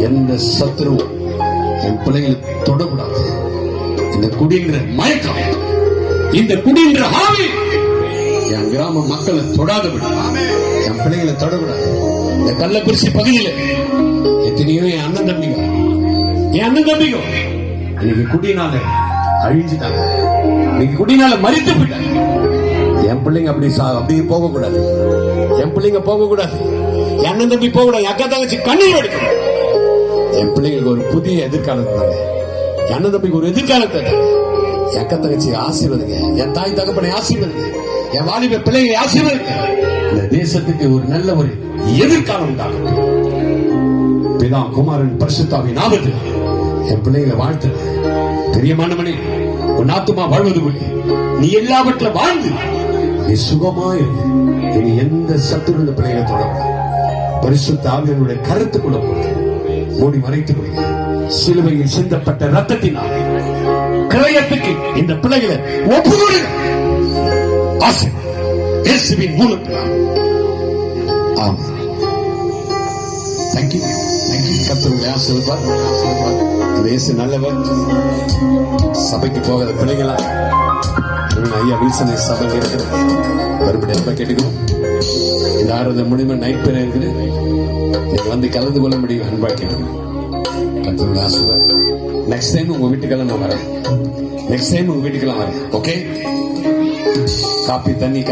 எந்த சத்துருவும் என் பிள்ளைகளை தொடக்கூடாது. இந்த குடின்ற மயக்கம் இந்த குடின்ற ஆவி என் கிராம மக்களை தொடாதபடி என் பிள்ளைகளை தொடக்கூடாது. இந்த கள்ளக்குறிச்சி பகுதியில் எத்தனையோ என் அண்ணன் தம்பிங்க என் அண்ணன் தம்பிங்க இன்னைக்கு குடினால அழிஞ்சுட்டாங்க. இன்னைக்கு குடினால மறித்து போயிட்டாங்க. என் பிள்ளைங்க அப்படி சா- அப்படி போகக்கூடாது. என் பிள்ளைங்க போகக்கூடாது. என் அண்ணன் தம்பி போக கூடாது அக்கா தங்கச்சி கண்ணீர் எடுக்கணும் என் பிள்ளைகளுக்கு ஒரு புதிய எதிர்காலத்தை தாங்க அண்ணன் தம்பிக்கு ஒரு எதிர்காலத்தை தாங்க என் அக்கா தங்கச்சி ஆசீர்வதிங்க. என் தாய் தகப்பனை ஆசீர்வதிங்க. என் வாலிப பிள்ளைகளை ஆசீர்வதிங்க. இந்த தேசத்துக்கு ஒரு நல்ல ஒரு எதிர்காலம் உண்டாகட்டும். பிதா குமாரன் பரிசுத்தாவின் ஆபத்து என் பிள்ளைகளை வாழ்த்து. பிரியமானவனே உன் ஆத்துமா வாழ்வது போல. நீ எல்லாவற்றில் வாழ்ந்து. நீ சுகமா இரு. இனி எந்த சத்துருந்த பிள்ளைகளை தொடரும் பரிசுத்த ஆவியனுடைய கருத்துக்குள்ள போட்டு. மூடி மறைத்துக் கொள்கிறேன். சிலுவையில் சிந்தப்பட்ட ரத்தத்தினால் கிரயத்துக்கு இந்த பிள்ளைகளை ஒப்புக்கொடுங்க ஆசை இயேசுவின் மூலத்தினால். ஆமென். தேங்க்யூ தேங்க்யூ கத்தருடைய ஆசீர்வாத் இயேசு நல்லவர். சபைக்கு போகிற பிள்ளைகளா ஐயா வில்சனை சபை இருக்கிறேன் மறுபடியும் ரொம்ப கேட்டுக்கிறோம். இந்த ஆறு முடிவு நைட் பேர் இருக்குது. நீங்க வந்து கலந்து கொள்ள முடியும்? அன்பா கேட்கணும் கத்தருடைய நெக்ஸ்ட் டைம் உங்க வீட்டுக்கெல்லாம் நான் வரேன். நெக்ஸ்ட் டைம் உங்க வீட்டுக்கெல்லாம் வரேன். ஓகே காப்பி தண்ணி